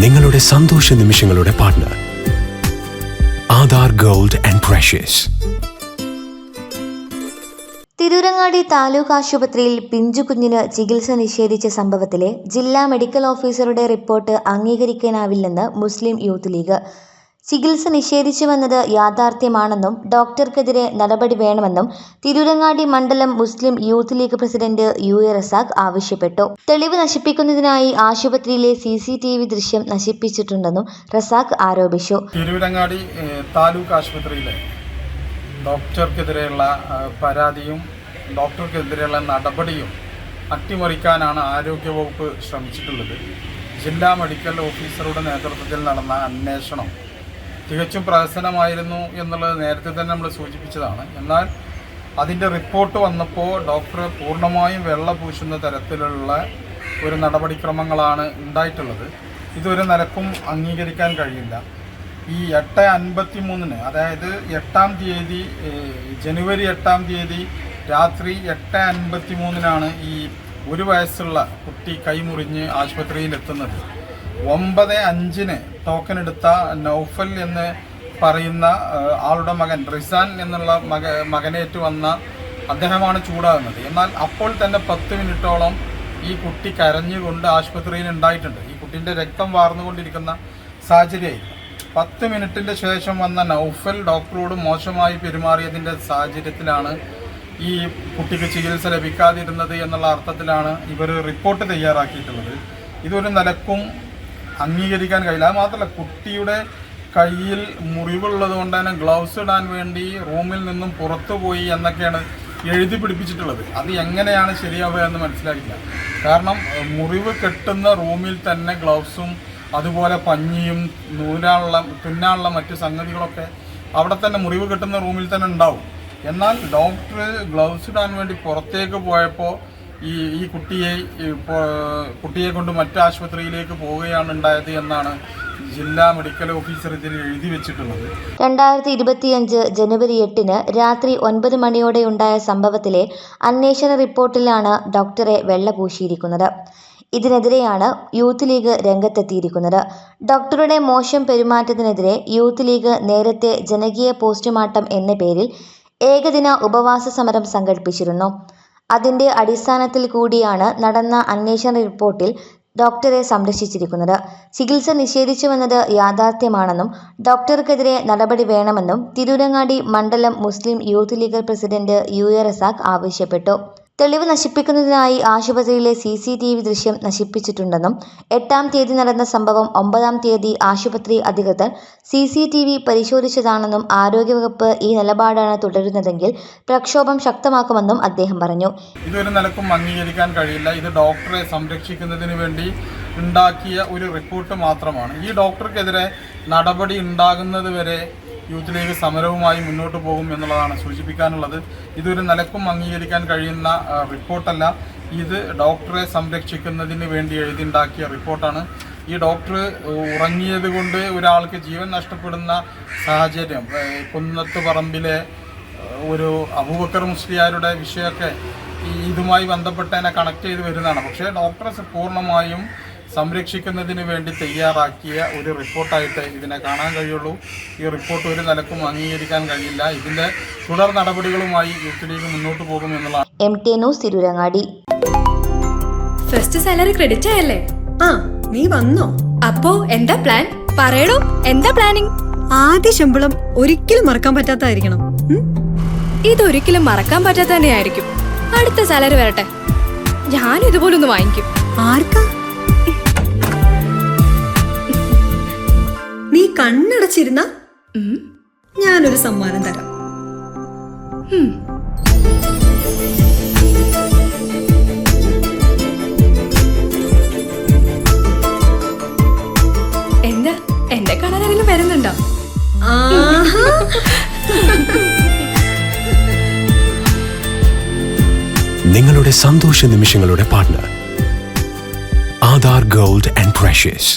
നിങ്ങളുടെ സന്തോഷ നിമിഷങ്ങളുടെ partner Aadhaar gold and precious Tirurangadi taluk ആശുപത്രിയിൽ പിഞ്ചുകുഞ്ഞിന് ചികിത്സ നിഷേധിച്ച സംഭവത്തിലെ ജില്ലാ മെഡിക്കൽ ഓഫീസറുടെ റിപ്പോർട്ട് അംഗീകരിക്കാനാവില്ലെന്ന് മുസ്ലിം യൂത്ത് ലീഗ് ചികിത്സ നിഷേധിച്ചുവെന്നത് യാഥാർത്ഥ്യമാണെന്നും ഡോക്ടർക്കെതിരെ നടപടി വേണമെന്നും തിരൂരങ്ങാടി മണ്ഡലം Muslim youth league president U A Razak ആവശ്യപ്പെട്ടു. തെളിവ് നശിപ്പിക്കുന്നതിനായി ആശുപത്രിയിലെ സി സി ടി വി ദൃശ്യം നശിപ്പിച്ചിട്ടുണ്ടെന്നും റസാഖ് ആരോപിച്ചു. തിരൂരങ്ങാടി താലൂക്ക് ആശുപത്രിയിലെ ഡോക്ടർക്കെതിരെയുള്ള പരാതിയും ഡോക്ടർക്കെതിരെയുള്ള നടപടിയും അട്ടിമറിക്കാനാണ് ആരോഗ്യവകുപ്പ് ശ്രമിച്ചിട്ടുള്ളത്. ജില്ലാ മെഡിക്കൽ ഓഫീസറുടെ നേതൃത്വത്തിൽ നടന്ന അന്വേഷണം തികച്ചും പ്രഹസനമായിരുന്നു എന്നുള്ളത് നേരത്തെ തന്നെ നമ്മൾ സൂചിപ്പിച്ചതാണ്. എന്നാൽ അതിന്റെ റിപ്പോർട്ട് വന്നപ്പോൾ ഡോക്ടർ പൂർണമായും വെള്ള പൂശുന്ന തരത്തിലുള്ള ഒരു നടപടിക്രമങ്ങളാണ് ഉണ്ടായിട്ടുള്ളത്. ഇതൊരു നിലക്കും അംഗീകരിക്കാൻ കഴിയില്ല. ഈ എട്ട് അൻപത്തി മൂന്നിന് അതായത് എട്ടാം തീയതി ജനുവരി എട്ടാം തീയതി രാത്രി എട്ട് അൻപത്തി മൂന്നിനാണ് ഈ ഒരു വയസ്സുള്ള കുട്ടി കൈമുറിഞ്ഞ് ആശുപത്രിയിൽ എത്തുന്നത് ഒമ്പത് അഞ്ചിന് ടോക്കൺ എടുത്ത നൗഫൽ എന്ന് പറയുന്ന ആളുടെ മകൻ റിസാൻ എന്നുള്ള മക മകനേറ്റ് വന്ന അദ്ദേഹമാണ് ചൂടാകുന്നത്. എന്നാൽ അപ്പോൾ തന്നെ പത്ത് മിനിറ്റോളം ഈ കുട്ടി കരഞ്ഞുകൊണ്ട് ആശുപത്രിയിൽ ഉണ്ടായിട്ടുണ്ട്. ഈ കുട്ടിന്റെ രക്തം വാർന്നുകൊണ്ടിരിക്കുന്ന സാഹചര്യമായിരുന്നു. പത്ത് മിനിറ്റിന്റെ ശേഷം വന്ന നൗഫൽ ഡോക്ടറോട് മോശമായി പെരുമാറിയതിന്റെ സാഹചര്യത്തിലാണ് ഈ കുട്ടിക്ക് ചികിത്സ ലഭിക്കാതിരുന്നത് എന്നുള്ള അർത്ഥത്തിലാണ് ഇവർ റിപ്പോർട്ട് തയ്യാറാക്കിയിട്ടുള്ളത്. ഇതൊരു നിലക്കും അംഗീകരിക്കാൻ കഴിയില്ല. അത് മാത്രമല്ല കുട്ടിയുടെ കയ്യിൽ മുറിവുള്ളത് കൊണ്ട് തന്നെ ഗ്ലൗസ് ഇടാൻ വേണ്ടി റൂമിൽ നിന്നും പുറത്തു പോയി എന്നൊക്കെയാണ് എഴുതി പിടിപ്പിച്ചിട്ടുള്ളത്. അത് എങ്ങനെയാണ് ശരിയാവുക എന്ന് മനസ്സിലാക്കില്ല കാരണം മുറിവ് കെട്ടുന്ന റൂമിൽ തന്നെ ഗ്ലൗസും അതുപോലെ പഞ്ഞിയും നൂലാനുള്ള തുന്നാനുള്ള മറ്റു സംഗതികളൊക്കെ അവിടെ തന്നെ മുറിവ് കെട്ടുന്ന റൂമിൽ തന്നെ ഉണ്ടാവും. എന്നാൽ ഡോക്ടർ ഗ്ലൗസ് ഇടാൻ വേണ്ടി പുറത്തേക്ക് പോയപ്പോൾ ഈ ഈ കുട്ടിയെ കുട്ടിയെ കൊണ്ട് മറ്റു ആശുപത്രിയിലേക്ക് പോവുകയാണ് ഉണ്ടായത് എന്നാണ് ജില്ലാ മെഡിക്കൽ ഓഫീസർ ഇതിൽ എഴുതി വെച്ചിട്ടുള്ളത്. രണ്ടായിരത്തി ഇരുപത്തിയഞ്ച് ജനുവരി എട്ടിന് രാത്രി ഒൻപത് മണിയോടെ ഉണ്ടായ സംഭവത്തിലെ അന്വേഷണ റിപ്പോർട്ടിലാണ് ഡോക്ടറെ വെള്ള പൂശിയിരിക്കുന്നത്. ഇതിനെതിരെയാണ് യൂത്ത് ലീഗ് രംഗത്തെത്തിയിരിക്കുന്നത്. ഡോക്ടറുടെ മോശം പെരുമാറ്റത്തിനെതിരെ യൂത്ത് ലീഗ് നേരത്തെ ജനകീയ പോസ്റ്റ്മോർട്ടം എന്ന പേരിൽ ഏകദിന ഉപവാസ സമരം സംഘടിപ്പിച്ചിരുന്നു. അതിന്റെ അടിസ്ഥാനത്തിൽ കൂടിയാണ് നടന്ന അന്വേഷണ റിപ്പോർട്ടിൽ ഡോക്ടറെ സംരക്ഷിച്ചിരിക്കുന്നത്. ചികിത്സ നിഷേധിച്ചുവെന്നത് യാഥാർത്ഥ്യമാണെന്നും ഡോക്ടർക്കെതിരെ നടപടി വേണമെന്നും തിരൂരങ്ങാടി മണ്ഡലം Muslim youth league president U A Razak ആവശ്യപ്പെട്ടു. തെളിവ് നശിപ്പിക്കുന്നതിനായി ആശുപത്രിയിലെ സി സി ടി വി ദൃശ്യം നശിപ്പിച്ചിട്ടുണ്ടെന്നും എട്ടാം തീയതി നടന്ന സംഭവം ഒമ്പതാം തീയതി ആശുപത്രി അധികൃതർ സി സി ടി വി പരിശോധിച്ചതാണെന്നും ആരോഗ്യവകുപ്പ് ഈ നിലപാടാണ് തുടരുന്നതെങ്കിൽ പ്രക്ഷോഭം ശക്തമാക്കുമെന്നും അദ്ദേഹം പറഞ്ഞു. ഇതൊരു നിലക്കും അംഗീകരിക്കാൻ കഴിയില്ല. ഇത് ഡോക്ടറെ സംരക്ഷിക്കുന്നതിന് വേണ്ടി ഉണ്ടാക്കിയ ഒരു റിപ്പോർട്ട് മാത്രമാണ്. ഈ ഡോക്ടർക്കെതിരെ നടപടി ഉണ്ടാകുന്നത് വരെ യൂത്ത് ലീഗ് സമരവുമായി മുന്നോട്ട് പോകും എന്നുള്ളതാണ് സൂചിപ്പിക്കാനുള്ളത്. ഇതൊരു നിലക്കും അംഗീകരിക്കാൻ കഴിയുന്ന റിപ്പോർട്ടല്ല. ഇത് ഡോക്ടറെ സംരക്ഷിക്കുന്നതിന് വേണ്ടി എഴുതിണ്ടാക്കിയ റിപ്പോർട്ടാണ്. ഈ ഡോക്ടർ ഉറങ്ങിയത് കൊണ്ട് ഒരാൾക്ക് ജീവൻ നഷ്ടപ്പെടുന്ന സാഹചര്യം കുന്നത്ത് പറമ്പിലെ ഒരു അബൂബക്കർ മുസ്ലിയാരുടെ വിഷയമൊക്കെ ഇതുമായി ബന്ധപ്പെട്ട് തന്നെ കണക്ട് ചെയ്ത് വരുന്നതാണ്. പക്ഷേ ഡോക്ടറെ പൂർണമായും സംരക്ഷിക്കുന്നതിന് വേണ്ടി തയ്യാറാക്കിയ ഒരു റിപ്പോർട്ടായിട്ട് ഇതിനെ കാണാൻ കഴിയുള്ളൂ. ഈ റിപ്പോർട്ട് ഒരു നിലക്കും അംഗീകരിക്കാൻ കഴിയില്ല. ഇതിന്റെ തുടർ നടപടികളുമായി യൂത്ത് ലീഗ് മുന്നോട്ട് പോകും എന്നുള്ളതാണ്. M T news Tirurangadi. First salary credit ആയല്ലേ? ആ നീ വന്നോ? അപ്പോ എന്താ പ്ലാൻ? പറയടോ എന്താ പ്ലാനിങ്? ആദ്യ ശമ്പളം ഒരിക്കലും മറക്കാൻ പറ്റാത്തായിരിക്കണം? ഇതൊരിക്കലും മറക്കാൻ പറ്റാത്ത തന്നെയായിരിക്കും അടുത്ത സാലറി വരട്ടെ. ഞാൻ ഇതുപോലൊന്ന് വാങ്ങിക്കും. ആർക്കാ? കണ്ണടച്ചിരുന്ന ഉം. ഞാനൊരു സമ്മാനം തരാം. എന്താ എന്നെ കാണാൻ ആരെങ്കിലും വരുന്നുണ്ടോ? നിങ്ങളുടെ സന്തോഷ നിമിഷങ്ങളുടെ partner Aadhar gold and precious.